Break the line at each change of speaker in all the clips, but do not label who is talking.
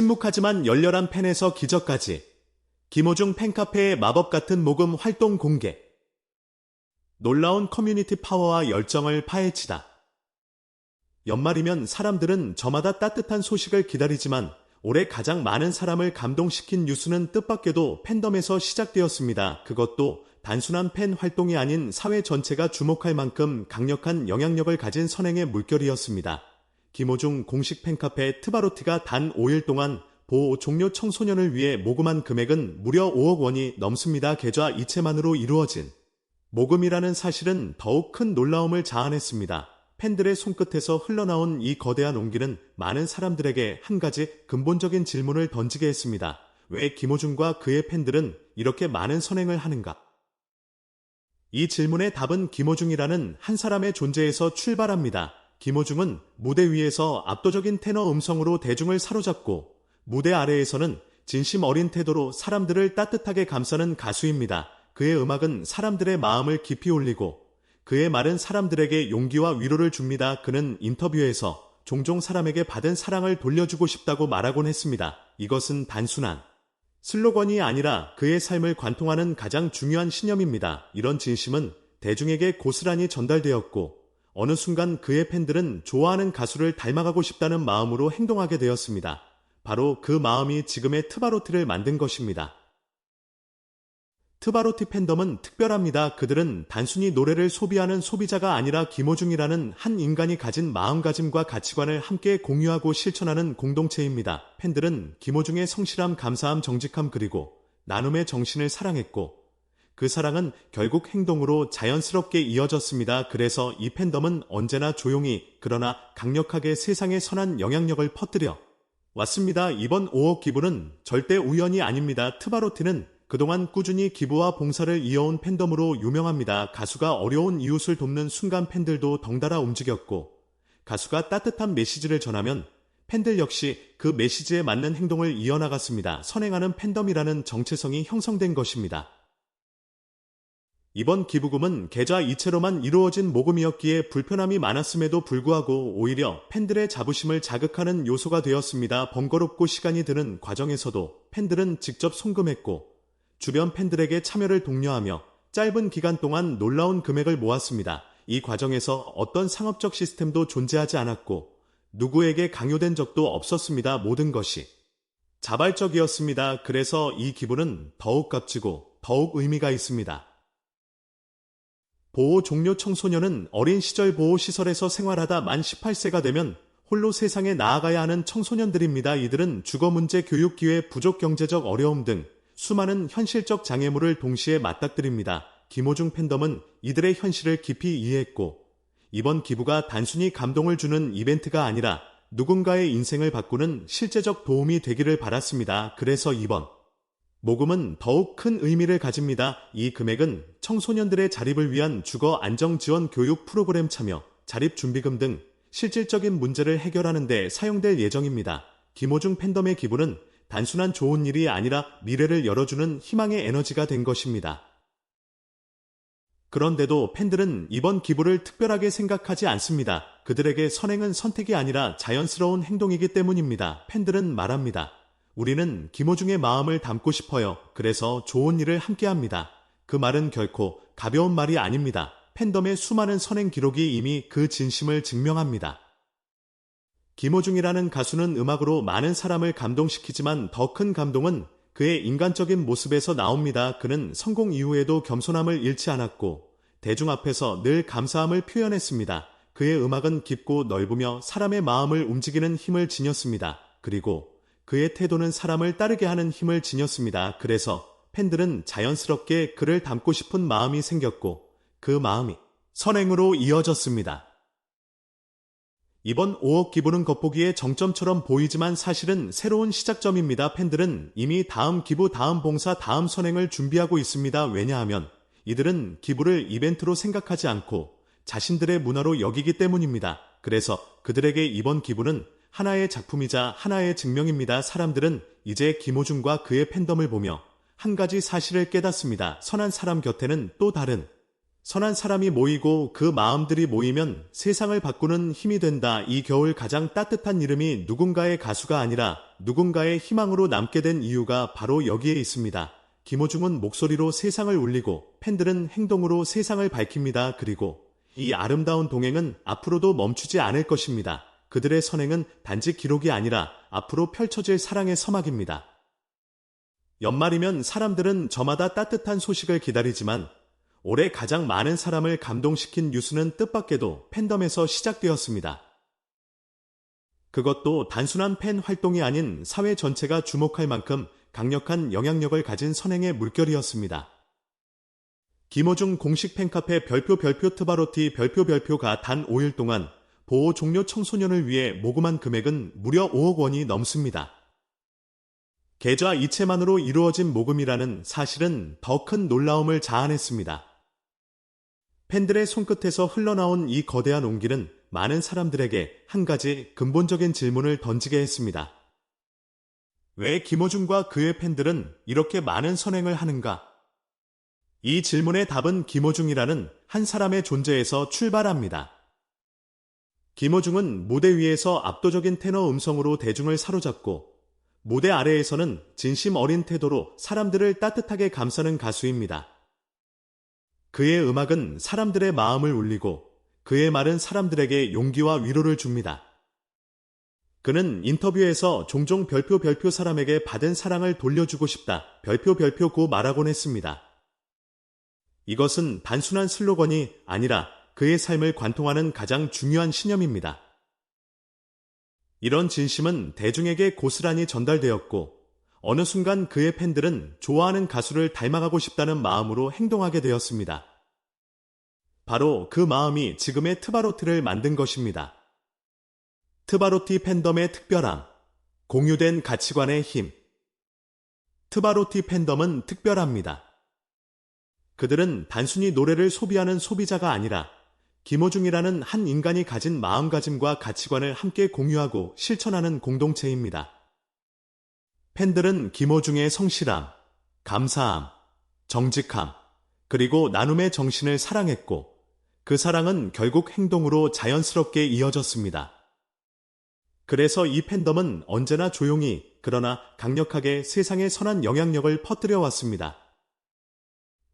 침묵하지만 열렬한 팬에서 기적까지. 김호중 팬카페의 마법 같은 모금 활동 공개. 놀라운 커뮤니티 파워와 열정을 파헤치다. 연말이면 사람들은 저마다 따뜻한 소식을 기다리지만 올해 가장 많은 사람을 감동시킨 뉴스는 뜻밖에도 팬덤에서 시작되었습니다. 그것도 단순한 팬 활동이 아닌 사회 전체가 주목할 만큼 강력한 영향력을 가진 선행의 물결이었습니다. 김호중 공식 팬카페 트바로티가 단 5일 동안 보호 종료 청소년을 위해 모금한 금액은 무려 5억 원이 넘습니다. 계좌 이체만으로 이루어진 모금이라는 사실은 더욱 큰 놀라움을 자아냈습니다. 팬들의 손끝에서 흘러나온 이 거대한 온기는 많은 사람들에게 한 가지 근본적인 질문을 던지게 했습니다. 왜 김호중과 그의 팬들은 이렇게 많은 선행을 하는가? 이 질문의 답은 김호중이라는 한 사람의 존재에서 출발합니다. 김호중은 무대 위에서 압도적인 테너 음성으로 대중을 사로잡고 무대 아래에서는 진심 어린 태도로 사람들을 따뜻하게 감싸는 가수입니다. 그의 음악은 사람들의 마음을 깊이 올리고 그의 말은 사람들에게 용기와 위로를 줍니다. 그는 인터뷰에서 종종 사람에게 받은 사랑을 돌려주고 싶다고 말하곤 했습니다. 이것은 단순한 슬로건이 아니라 그의 삶을 관통하는 가장 중요한 신념입니다. 이런 진심은 대중에게 고스란히 전달되었고 어느 순간 그의 팬들은 좋아하는 가수를 닮아가고 싶다는 마음으로 행동하게 되었습니다. 바로 그 마음이 지금의 트바로티를 만든 것입니다. 트바로티 팬덤은 특별합니다. 그들은 단순히 노래를 소비하는 소비자가 아니라 김호중이라는 한 인간이 가진 마음가짐과 가치관을 함께 공유하고 실천하는 공동체입니다. 팬들은 김호중의 성실함, 감사함, 정직함 그리고 나눔의 정신을 사랑했고 그 사랑은 결국 행동으로 자연스럽게 이어졌습니다. 그래서 이 팬덤은 언제나 조용히 그러나 강력하게 세상에 선한 영향력을 퍼뜨려 왔습니다. 이번 5억 기부는 절대 우연이 아닙니다. 트바로티는 그동안 꾸준히 기부와 봉사를 이어온 팬덤으로 유명합니다. 가수가 어려운 이웃을 돕는 순간 팬들도 덩달아 움직였고 가수가 따뜻한 메시지를 전하면 팬들 역시 그 메시지에 맞는 행동을 이어나갔습니다. 선행하는 팬덤이라는 정체성이 형성된 것입니다. 이번 기부금은 계좌 이체로만 이루어진 모금이었기에 불편함이 많았음에도 불구하고 오히려 팬들의 자부심을 자극하는 요소가 되었습니다. 번거롭고 시간이 드는 과정에서도 팬들은 직접 송금했고 주변 팬들에게 참여를 독려하며 짧은 기간 동안 놀라운 금액을 모았습니다. 이 과정에서 어떤 상업적 시스템도 존재하지 않았고 누구에게 강요된 적도 없었습니다. 모든 것이 자발적이었습니다. 그래서 이 기부는 더욱 값지고 더욱 의미가 있습니다. 보호 종료 청소년은 어린 시절 보호시설에서 생활하다 만 18세가 되면 홀로 세상에 나아가야 하는 청소년들입니다. 이들은 주거 문제, 교육 기회, 부족 경제적 어려움 등 수많은 현실적 장애물을 동시에 맞닥뜨립니다. 김호중 팬덤은 이들의 현실을 깊이 이해했고 이번 기부가 단순히 감동을 주는 이벤트가 아니라 누군가의 인생을 바꾸는 실제적 도움이 되기를 바랐습니다. 그래서 이번 모금은 더욱 큰 의미를 가집니다. 이 금액은 청소년들의 자립을 위한 주거 안정 지원 교육 프로그램 참여, 자립 준비금 등 실질적인 문제를 해결하는 데 사용될 예정입니다. 김호중 팬덤의 기부는 단순한 좋은 일이 아니라 미래를 열어주는 희망의 에너지가 된 것입니다. 그런데도 팬들은 이번 기부를 특별하게 생각하지 않습니다. 그들에게 선행은 선택이 아니라 자연스러운 행동이기 때문입니다. 팬들은 말합니다. 우리는 김호중의 마음을 담고 싶어요. 그래서 좋은 일을 함께 합니다. 그 말은 결코 가벼운 말이 아닙니다. 팬덤의 수많은 선행 기록이 이미 그 진심을 증명합니다. 김호중이라는 가수는 음악으로 많은 사람을 감동시키지만 더 큰 감동은 그의 인간적인 모습에서 나옵니다. 그는 성공 이후에도 겸손함을 잃지 않았고 대중 앞에서 늘 감사함을 표현했습니다. 그의 음악은 깊고 넓으며 사람의 마음을 움직이는 힘을 지녔습니다. 그리고 그의 태도는 사람을 따르게 하는 힘을 지녔습니다. 그래서 팬들은 자연스럽게 그를 닮고 싶은 마음이 생겼고 그 마음이 선행으로 이어졌습니다. 이번 5억 기부는 겉보기에 정점처럼 보이지만 사실은 새로운 시작점입니다. 팬들은 이미 다음 기부, 다음 봉사, 다음 선행을 준비하고 있습니다. 왜냐하면 이들은 기부를 이벤트로 생각하지 않고 자신들의 문화로 여기기 때문입니다. 그래서 그들에게 이번 기부는 하나의 작품이자 하나의 증명입니다. 사람들은 이제 김호중과 그의 팬덤을 보며 한 가지 사실을 깨닫습니다. 선한 사람 곁에는 또 다른 선한 사람이 모이고 그 마음들이 모이면 세상을 바꾸는 힘이 된다. 이 겨울 가장 따뜻한 이름이 누군가의 가수가 아니라 누군가의 희망으로 남게 된 이유가 바로 여기에 있습니다. 김호중은 목소리로 세상을 울리고 팬들은 행동으로 세상을 밝힙니다. 그리고 이 아름다운 동행은 앞으로도 멈추지 않을 것입니다. 그들의 선행은 단지 기록이 아니라 앞으로 펼쳐질 사랑의 서막입니다. 연말이면 사람들은 저마다 따뜻한 소식을 기다리지만 올해 가장 많은 사람을 감동시킨 뉴스는 뜻밖에도 팬덤에서 시작되었습니다. 그것도 단순한 팬 활동이 아닌 사회 전체가 주목할 만큼 강력한 영향력을 가진 선행의 물결이었습니다. 김호중 공식 팬카페 별표 별표 트바로티 별표 별표가 단 5일 동안 보호 종료 청소년을 위해 모금한 금액은 무려 5억 원이 넘습니다. 계좌 이체만으로 이루어진 모금이라는 사실은 더 큰 놀라움을 자아냈습니다. 팬들의 손끝에서 흘러나온 이 거대한 온기는 많은 사람들에게 한 가지 근본적인 질문을 던지게 했습니다. 왜 김호중과 그의 팬들은 이렇게 많은 선행을 하는가? 이 질문의 답은 김호중이라는 한 사람의 존재에서 출발합니다. 김호중은 무대 위에서 압도적인 테너 음성으로 대중을 사로잡고 무대 아래에서는 진심 어린 태도로 사람들을 따뜻하게 감싸는 가수입니다. 그의 음악은 사람들의 마음을 울리고 그의 말은 사람들에게 용기와 위로를 줍니다. 그는 인터뷰에서 종종 별표 별표 사람에게 받은 사랑을 돌려주고 싶다. 별표 별표 고 말하곤 했습니다. 이것은 단순한 슬로건이 아니라 그의 삶을 관통하는 가장 중요한 신념입니다. 이런 진심은 대중에게 고스란히 전달되었고 어느 순간 그의 팬들은 좋아하는 가수를 닮아가고 싶다는 마음으로 행동하게 되었습니다. 바로 그 마음이 지금의 트바로티를 만든 것입니다. 트바로티 팬덤의 특별함, 공유된 가치관의 힘. 트바로티 팬덤은 특별합니다. 그들은 단순히 노래를 소비하는 소비자가 아니라 김호중이라는 한 인간이 가진 마음가짐과 가치관을 함께 공유하고 실천하는 공동체입니다. 팬들은 김호중의 성실함, 감사함, 정직함, 그리고 나눔의 정신을 사랑했고 그 사랑은 결국 행동으로 자연스럽게 이어졌습니다. 그래서 이 팬덤은 언제나 조용히 그러나 강력하게 세상에 선한 영향력을 퍼뜨려 왔습니다.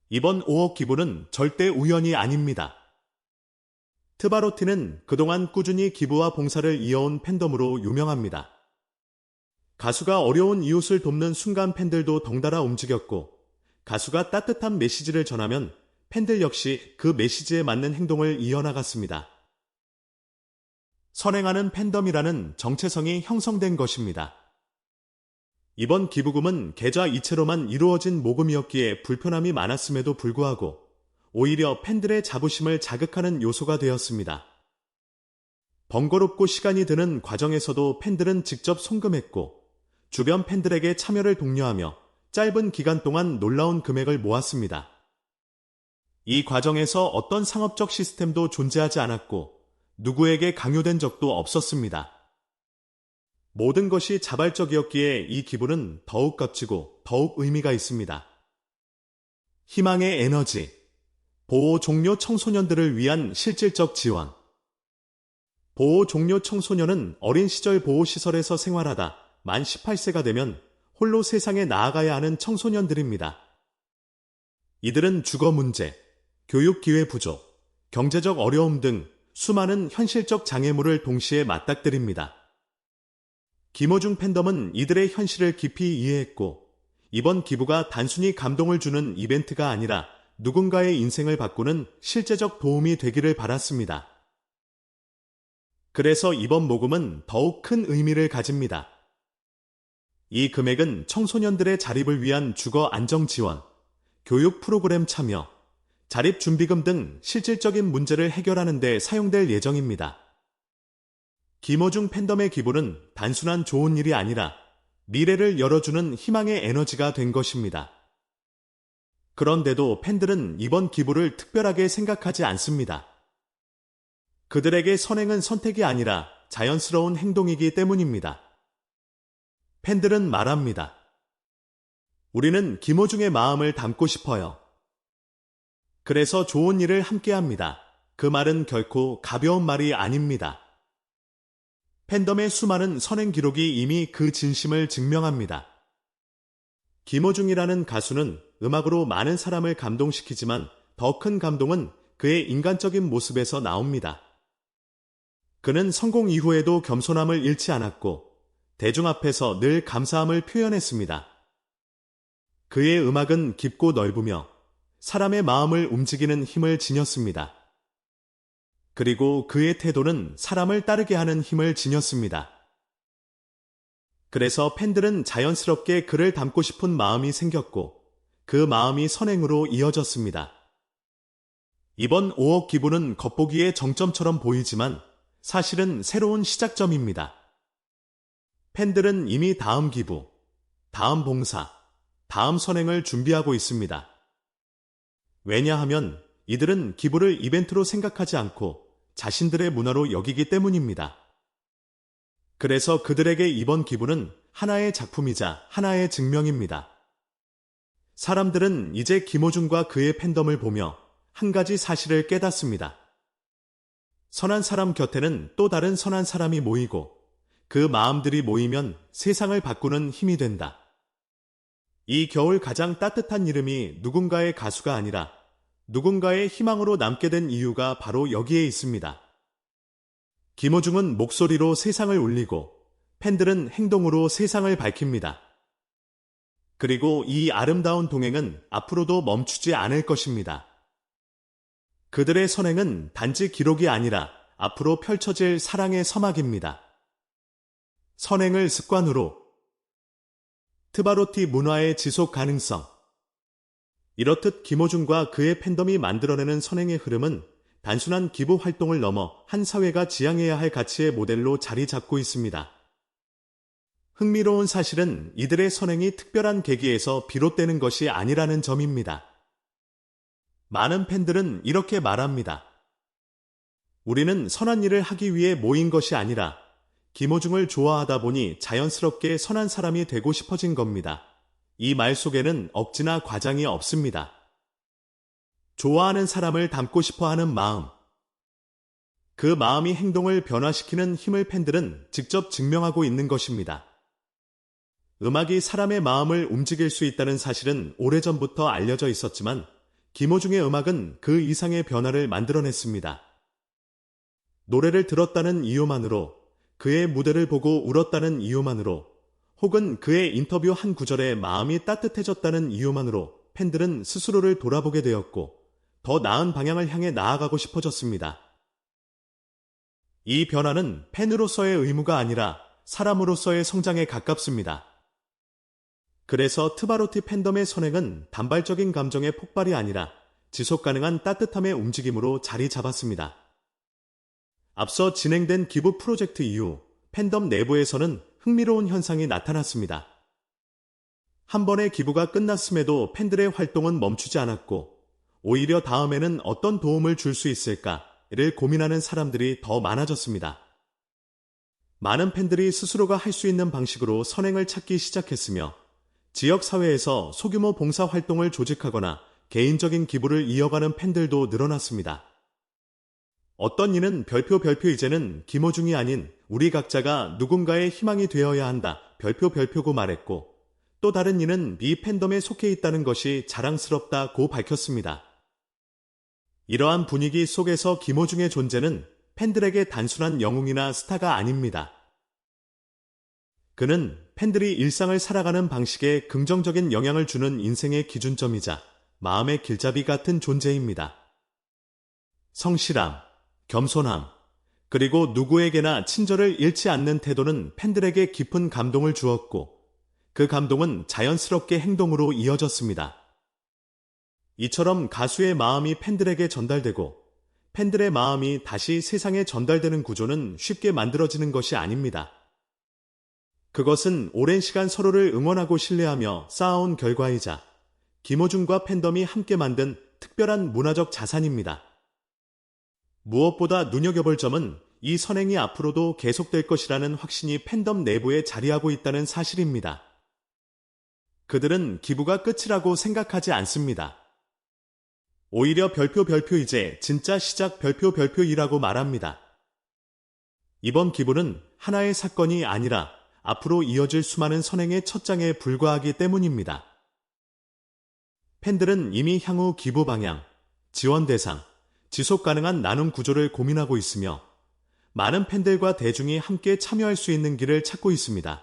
이번 5억 기부는 절대 우연이 아닙니다. 트바로티는 그동안 꾸준히 기부와 봉사를 이어온 팬덤으로 유명합니다. 가수가 어려운 이웃을 돕는 순간 팬들도 덩달아 움직였고, 가수가 따뜻한 메시지를 전하면 팬들 역시 그 메시지에 맞는 행동을 이어나갔습니다. 선행하는 팬덤이라는 정체성이 형성된 것입니다. 이번 기부금은 계좌 이체로만 이루어진 모금이었기에 불편함이 많았음에도 불구하고 오히려 팬들의 자부심을 자극하는 요소가 되었습니다. 번거롭고 시간이 드는 과정에서도 팬들은 직접 송금했고 주변 팬들에게 참여를 독려하며 짧은 기간 동안 놀라운 금액을 모았습니다. 이 과정에서 어떤 상업적 시스템도 존재하지 않았고 누구에게 강요된 적도 없었습니다. 모든 것이 자발적이었기에 이 기부는 더욱 값지고 더욱 의미가 있습니다. 희망의 에너지, 보호 종료 청소년들을 위한 실질적 지원. 보호 종료 청소년은 어린 시절 보호시설에서 생활하다 만 18세가 되면 홀로 세상에 나아가야 하는 청소년들입니다. 이들은 주거 문제, 교육 기회 부족, 경제적 어려움 등 수많은 현실적 장애물을 동시에 맞닥뜨립니다. 김호중 팬덤은 이들의 현실을 깊이 이해했고 이번 기부가 단순히 감동을 주는 이벤트가 아니라 누군가의 인생을 바꾸는 실제적 도움이 되기를 바랐습니다. 그래서 이번 모금은 더욱 큰 의미를 가집니다. 이 금액은 청소년들의 자립을 위한 주거 안정 지원, 교육 프로그램 참여, 자립 준비금 등 실질적인 문제를 해결하는 데 사용될 예정입니다. 김호중 팬덤의 기부는 단순한 좋은 일이 아니라 미래를 열어주는 희망의 에너지가 된 것입니다. 그런데도 팬들은 이번 기부를 특별하게 생각하지 않습니다. 그들에게 선행은 선택이 아니라 자연스러운 행동이기 때문입니다. 팬들은 말합니다. 우리는 김호중의 마음을 담고 싶어요. 그래서 좋은 일을 함께 합니다. 그 말은 결코 가벼운 말이 아닙니다. 팬덤의 수많은 선행 기록이 이미 그 진심을 증명합니다. 김호중이라는 가수는 음악으로 많은 사람을 감동시키지만 더 큰 감동은 그의 인간적인 모습에서 나옵니다. 그는 성공 이후에도 겸손함을 잃지 않았고 대중 앞에서 늘 감사함을 표현했습니다. 그의 음악은 깊고 넓으며 사람의 마음을 움직이는 힘을 지녔습니다. 그리고 그의 태도는 사람을 따르게 하는 힘을 지녔습니다. 그래서 팬들은 자연스럽게 그를 닮고 싶은 마음이 생겼고 그 마음이 선행으로 이어졌습니다. 이번 5억 기부는 겉보기에 정점처럼 보이지만 사실은 새로운 시작점입니다. 팬들은 이미 다음 기부, 다음 봉사, 다음 선행을 준비하고 있습니다. 왜냐하면 이들은 기부를 이벤트로 생각하지 않고 자신들의 문화로 여기기 때문입니다. 그래서 그들에게 이번 기부는 하나의 작품이자 하나의 증명입니다. 사람들은 이제 김호중과 그의 팬덤을 보며 한 가지 사실을 깨닫습니다. 선한 사람 곁에는 또 다른 선한 사람이 모이고 그 마음들이 모이면 세상을 바꾸는 힘이 된다. 이 겨울 가장 따뜻한 이름이 누군가의 가수가 아니라 누군가의 희망으로 남게 된 이유가 바로 여기에 있습니다. 김호중은 목소리로 세상을 울리고 팬들은 행동으로 세상을 밝힙니다. 그리고 이 아름다운 동행은 앞으로도 멈추지 않을 것입니다. 그들의 선행은 단지 기록이 아니라 앞으로 펼쳐질 사랑의 서막입니다. 선행을 습관으로 트바로티 문화의 지속 가능성 이렇듯 김호중과 그의 팬덤이 만들어내는 선행의 흐름은 단순한 기부 활동을 넘어 한 사회가 지향해야 할 가치의 모델로 자리 잡고 있습니다. 흥미로운 사실은 이들의 선행이 특별한 계기에서 비롯되는 것이 아니라는 점입니다. 많은 팬들은 이렇게 말합니다. 우리는 선한 일을 하기 위해 모인 것이 아니라 김호중을 좋아하다 보니 자연스럽게 선한 사람이 되고 싶어진 겁니다. 이 말 속에는 억지나 과장이 없습니다. 좋아하는 사람을 닮고 싶어 하는 마음. 그 마음이 행동을 변화시키는 힘을 팬들은 직접 증명하고 있는 것입니다. 음악이 사람의 마음을 움직일 수 있다는 사실은 오래전부터 알려져 있었지만 김호중의 음악은 그 이상의 변화를 만들어냈습니다. 노래를 들었다는 이유만으로 그의 무대를 보고 울었다는 이유만으로 혹은 그의 인터뷰 한 구절에 마음이 따뜻해졌다는 이유만으로 팬들은 스스로를 돌아보게 되었고 더 나은 방향을 향해 나아가고 싶어졌습니다. 이 변화는 팬으로서의 의무가 아니라 사람으로서의 성장에 가깝습니다. 그래서 트바로티 팬덤의 선행은 단발적인 감정의 폭발이 아니라 지속 가능한 따뜻함의 움직임으로 자리 잡았습니다. 앞서 진행된 기부 프로젝트 이후 팬덤 내부에서는 흥미로운 현상이 나타났습니다. 한 번의 기부가 끝났음에도 팬들의 활동은 멈추지 않았고 오히려 다음에는 어떤 도움을 줄 수 있을까를 고민하는 사람들이 더 많아졌습니다. 많은 팬들이 스스로가 할 수 있는 방식으로 선행을 찾기 시작했으며 지역 사회에서 소규모 봉사 활동을 조직하거나 개인적인 기부를 이어가는 팬들도 늘어났습니다. 어떤 이는 별표 별표 이제는 김호중이 아닌 우리 각자가 누군가의 희망이 되어야 한다. 별표 별표고 말했고 또 다른 이는 미 팬덤에 속해 있다는 것이 자랑스럽다고 밝혔습니다. 이러한 분위기 속에서 김호중의 존재는 팬들에게 단순한 영웅이나 스타가 아닙니다. 그는 팬들이 일상을 살아가는 방식에 긍정적인 영향을 주는 인생의 기준점이자 마음의 길잡이 같은 존재입니다. 성실함, 겸손함, 그리고 누구에게나 친절을 잃지 않는 태도는 팬들에게 깊은 감동을 주었고 그 감동은 자연스럽게 행동으로 이어졌습니다. 이처럼 가수의 마음이 팬들에게 전달되고 팬들의 마음이 다시 세상에 전달되는 구조는 쉽게 만들어지는 것이 아닙니다. 그것은 오랜 시간 서로를 응원하고 신뢰하며 쌓아온 결과이자 김호중과 팬덤이 함께 만든 특별한 문화적 자산입니다. 무엇보다 눈여겨볼 점은 이 선행이 앞으로도 계속될 것이라는 확신이 팬덤 내부에 자리하고 있다는 사실입니다. 그들은 기부가 끝이라고 생각하지 않습니다. 오히려 별표 별표 이제 진짜 시작 별표 별표이라고 말합니다. 이번 기부는 하나의 사건이 아니라 앞으로 이어질 수많은 선행의 첫 장에 불과하기 때문입니다. 팬들은 이미 향후 기부 방향, 지원 대상, 지속 가능한 나눔 구조를 고민하고 있으며 많은 팬들과 대중이 함께 참여할 수 있는 길을 찾고 있습니다.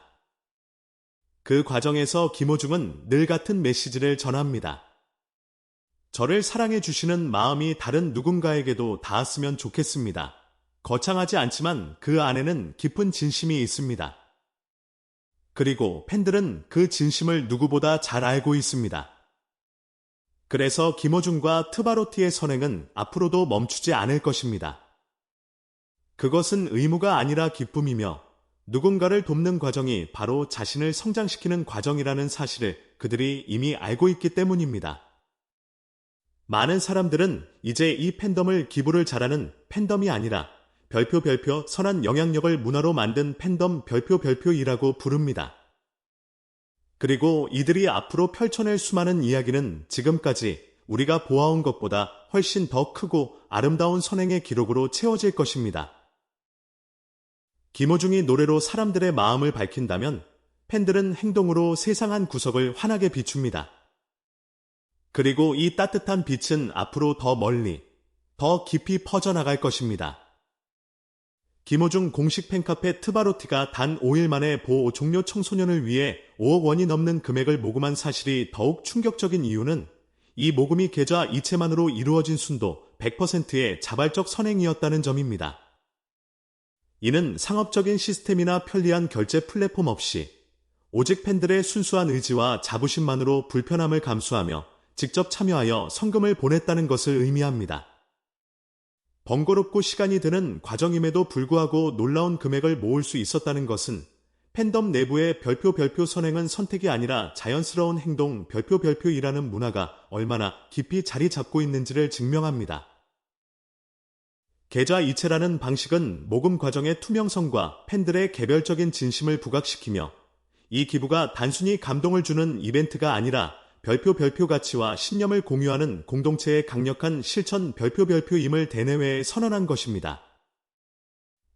그 과정에서 김호중은 늘 같은 메시지를 전합니다. 저를 사랑해 주시는 마음이 다른 누군가에게도 닿았으면 좋겠습니다. 거창하지 않지만 그 안에는 깊은 진심이 있습니다. 그리고 팬들은 그 진심을 누구보다 잘 알고 있습니다. 그래서 김호중과 트바로티의 선행은 앞으로도 멈추지 않을 것입니다. 그것은 의무가 아니라 기쁨이며 누군가를 돕는 과정이 바로 자신을 성장시키는 과정이라는 사실을 그들이 이미 알고 있기 때문입니다. 많은 사람들은 이제 이 팬덤을 기부를 잘하는 팬덤이 아니라 별표 별표 선한 영향력을 문화로 만든 팬덤 별표 별표이라고 부릅니다. 그리고 이들이 앞으로 펼쳐낼 수많은 이야기는 지금까지 우리가 보아온 것보다 훨씬 더 크고 아름다운 선행의 기록으로 채워질 것입니다. 김호중이 노래로 사람들의 마음을 밝힌다면 팬들은 행동으로 세상 한 구석을 환하게 비춥니다. 그리고 이 따뜻한 빛은 앞으로 더 멀리, 더 깊이 퍼져나갈 것입니다. 김호중 공식 팬카페 트바로티가 단 5일 만에 보호 종료 청소년을 위해 5억 원이 넘는 금액을 모금한 사실이 더욱 충격적인 이유는 이 모금이 계좌 이체만으로 이루어진 순도 100%의 자발적 선행이었다는 점입니다. 이는 상업적인 시스템이나 편리한 결제 플랫폼 없이 오직 팬들의 순수한 의지와 자부심만으로 불편함을 감수하며 직접 참여하여 성금을 보냈다는 것을 의미합니다. 번거롭고 시간이 드는 과정임에도 불구하고 놀라운 금액을 모을 수 있었다는 것은 팬덤 내부의 별표 별표 선행은 선택이 아니라 자연스러운 행동 별표 별표이라는 문화가 얼마나 깊이 자리 잡고 있는지를 증명합니다. 계좌 이체라는 방식은 모금 과정의 투명성과 팬들의 개별적인 진심을 부각시키며 이 기부가 단순히 감동을 주는 이벤트가 아니라 별표 별표 가치와 신념을 공유하는 공동체의 강력한 실천 별표 별표임을 대내외에 선언한 것입니다.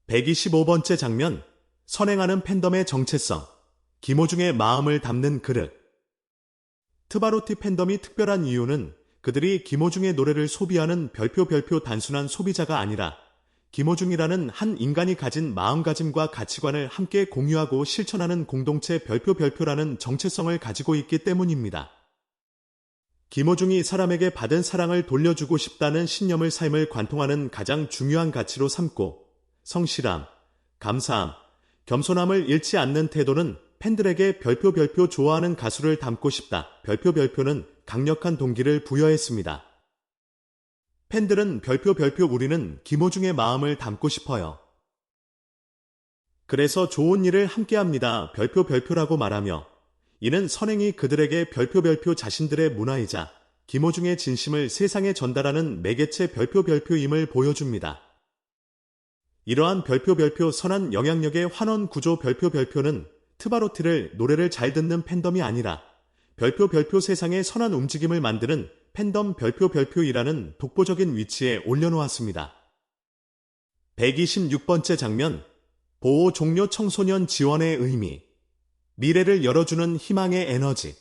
125번째 장면 선행하는 팬덤의 정체성 김호중의 마음을 담는 그릇 트바로티 팬덤이 특별한 이유는 그들이 김호중의 노래를 소비하는 별표 별표 단순한 소비자가 아니라 김호중이라는 한 인간이 가진 마음가짐과 가치관을 함께 공유하고 실천하는 공동체 별표 별표라는 정체성을 가지고 있기 때문입니다. 김호중이 사람에게 받은 사랑을 돌려주고 싶다는 신념을 삶을 관통하는 가장 중요한 가치로 삼고 성실함, 감사함, 겸손함을 잃지 않는 태도는 팬들에게 별표 별표 좋아하는 가수를 닮고 싶다. 별표 별표는 강력한 동기를 부여했습니다. 팬들은 별표 별표 우리는 김호중의 마음을 담고 싶어요. 그래서 좋은 일을 함께 합니다. 별표 별표라고 말하며 이는 선행이 그들에게 별표 별표 자신들의 문화이자 김호중의 진심을 세상에 전달하는 매개체 별표 별표임을 보여줍니다. 이러한 별표 별표 선한 영향력의 환원 구조 별표 별표는 트바로티를 노래를 잘 듣는 팬덤이 아니라 별표 별표 세상의 선한 움직임을 만드는 팬덤 별표 별표이라는 독보적인 위치에 올려놓았습니다. 126번째 장면 보호 종료 청소년 지원의 의미 미래를 열어주는 희망의 에너지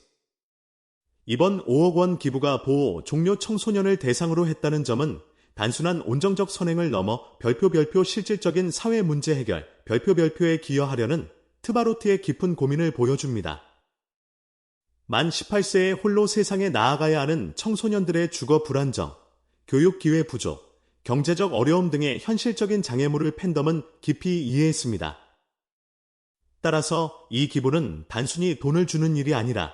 이번 5억 원 기부가 보호 종료 청소년을 대상으로 했다는 점은 단순한 온정적 선행을 넘어 별표 별표 실질적인 사회 문제 해결, 별표 별표에 기여하려는 트바로티의 깊은 고민을 보여줍니다. 만 18세에 홀로 세상에 나아가야 하는 청소년들의 주거 불안정, 교육 기회 부족, 경제적 어려움 등의 현실적인 장애물을 팬덤은 깊이 이해했습니다. 따라서 이 기부는 단순히 돈을 주는 일이 아니라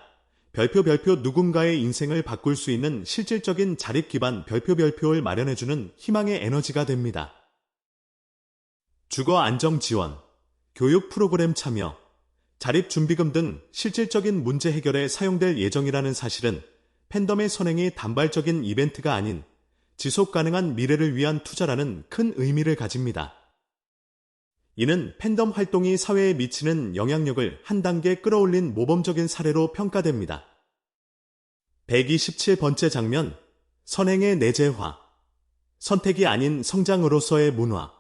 별표 별표 누군가의 인생을 바꿀 수 있는 실질적인 자립 기반 별표 별표를 마련해주는 희망의 에너지가 됩니다. 주거 안정 지원, 교육 프로그램 참여, 자립 준비금 등 실질적인 문제 해결에 사용될 예정이라는 사실은 팬덤의 선행이 단발적인 이벤트가 아닌 지속 가능한 미래를 위한 투자라는 큰 의미를 가집니다. 이는 팬덤 활동이 사회에 미치는 영향력을 한 단계 끌어올린 모범적인 사례로 평가됩니다. 127번째 장면 선행의 내재화, 선택이 아닌 성장으로서의 문화.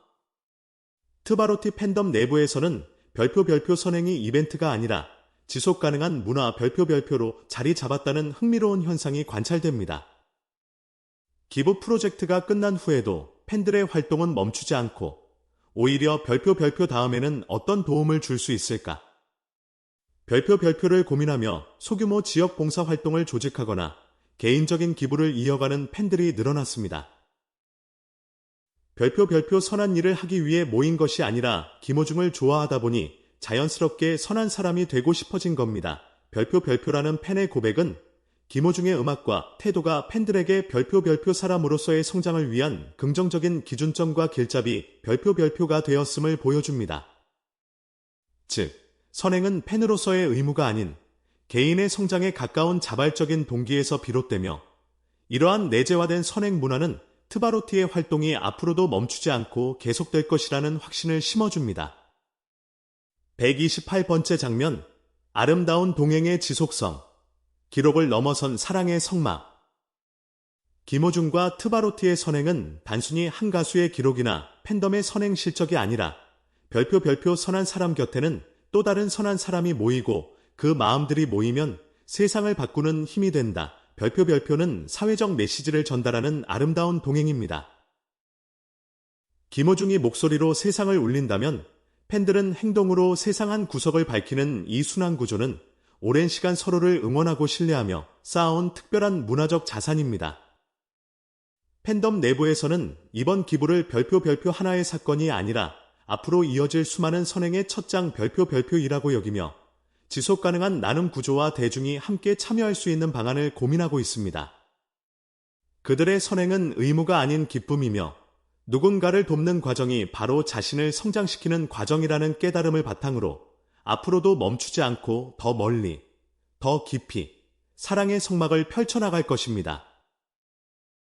트바로티 팬덤 내부에서는 별표 별표 선행이 이벤트가 아니라 지속 가능한 문화 별표 별표로 자리 잡았다는 흥미로운 현상이 관찰됩니다. 기부 프로젝트가 끝난 후에도 팬들의 활동은 멈추지 않고 오히려 별표 별표 다음에는 어떤 도움을 줄 수 있을까? 별표 별표를 고민하며 소규모 지역 봉사 활동을 조직하거나 개인적인 기부를 이어가는 팬들이 늘어났습니다. 별표 별표 선한 일을 하기 위해 모인 것이 아니라 김호중을 좋아하다 보니 자연스럽게 선한 사람이 되고 싶어진 겁니다. 별표 별표라는 팬의 고백은 김호중의 음악과 태도가 팬들에게 별표 별표 사람으로서의 성장을 위한 긍정적인 기준점과 길잡이 별표 별표가 되었음을 보여줍니다. 즉, 선행은 팬으로서의 의무가 아닌 개인의 성장에 가까운 자발적인 동기에서 비롯되며 이러한 내재화된 선행 문화는 트바로티의 활동이 앞으로도 멈추지 않고 계속될 것이라는 확신을 심어줍니다. 128번째 장면 아름다운 동행의 지속성 기록을 넘어선 사랑의 성막 김호중과 트바로티의 선행은 단순히 한 가수의 기록이나 팬덤의 선행 실적이 아니라 별표 별표 선한 사람 곁에는 또 다른 선한 사람이 모이고 그 마음들이 모이면 세상을 바꾸는 힘이 된다. 별표 별표는 사회적 메시지를 전달하는 아름다운 동행입니다. 김호중이 목소리로 세상을 울린다면 팬들은 행동으로 세상 한 구석을 밝히는 이 순환 구조는 오랜 시간 서로를 응원하고 신뢰하며 쌓아온 특별한 문화적 자산입니다. 팬덤 내부에서는 이번 기부를 별표 별표 하나의 사건이 아니라 앞으로 이어질 수많은 선행의 첫 장 별표 별표이라고 여기며 지속 가능한 나눔 구조와 대중이 함께 참여할 수 있는 방안을 고민하고 있습니다. 그들의 선행은 의무가 아닌 기쁨이며 누군가를 돕는 과정이 바로 자신을 성장시키는 과정이라는 깨달음을 바탕으로 앞으로도 멈추지 않고 더 멀리, 더 깊이 사랑의 성막을 펼쳐나갈 것입니다.